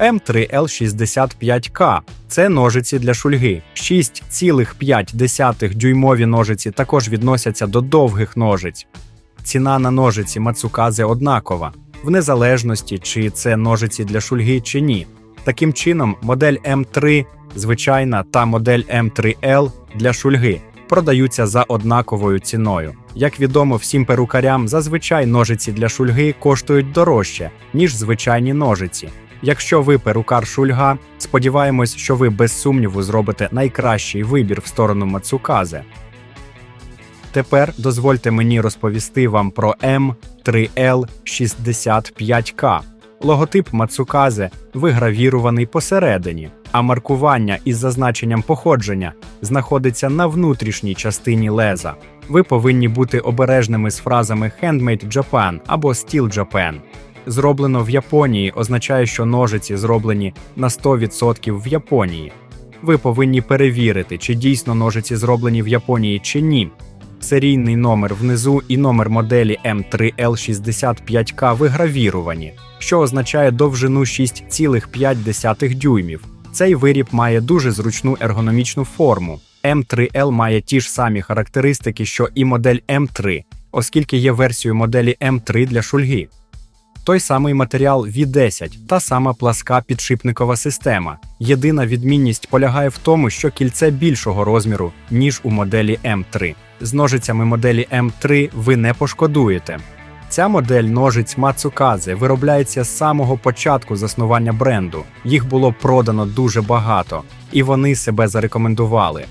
М3Л65К. Це ножиці для шульги. 6,5 дюймові ножиці також відносяться до довгих ножиць. Ціна на ножиці Мацуказе однакова, в незалежності, чи це ножиці для шульги чи ні. Таким чином, модель М3 звичайна та модель М3Л для шульги продаються за однаковою ціною. Як відомо всім перукарям, зазвичай ножиці для шульги коштують дорожче, ніж звичайні ножиці. Якщо ви перукар шульга, сподіваємось, що ви без сумніву зробите найкращий вибір в сторону Мацуказе. Тепер дозвольте мені розповісти вам про М3Л65К. Логотип Мацуказе вигравірований посередині, а маркування із зазначенням походження знаходиться на внутрішній частині леза. Ви повинні бути обережними з фразами Handmade Japan або Steel Japan. Зроблено в Японії означає, що ножиці зроблені на 100% в Японії. Ви повинні перевірити, чи дійсно ножиці зроблені в Японії чи ні. Серійний номер внизу і номер моделі М3Л65К вигравіровані, що означає довжину 6,5 дюймів. Цей виріб має дуже зручну ергономічну форму. М3Л має ті ж самі характеристики, що і модель М3, оскільки є версією моделі М3 для шульги. Той самий матеріал V10, та сама пласка підшипникова система. Єдина відмінність полягає в тому, що кільце більшого розміру, ніж у моделі М3. З ножицями моделі М3 ви не пошкодуєте. Ця модель ножиць Мацуказе виробляється з самого початку заснування бренду. Їх було продано дуже багато, і вони себе зарекомендували.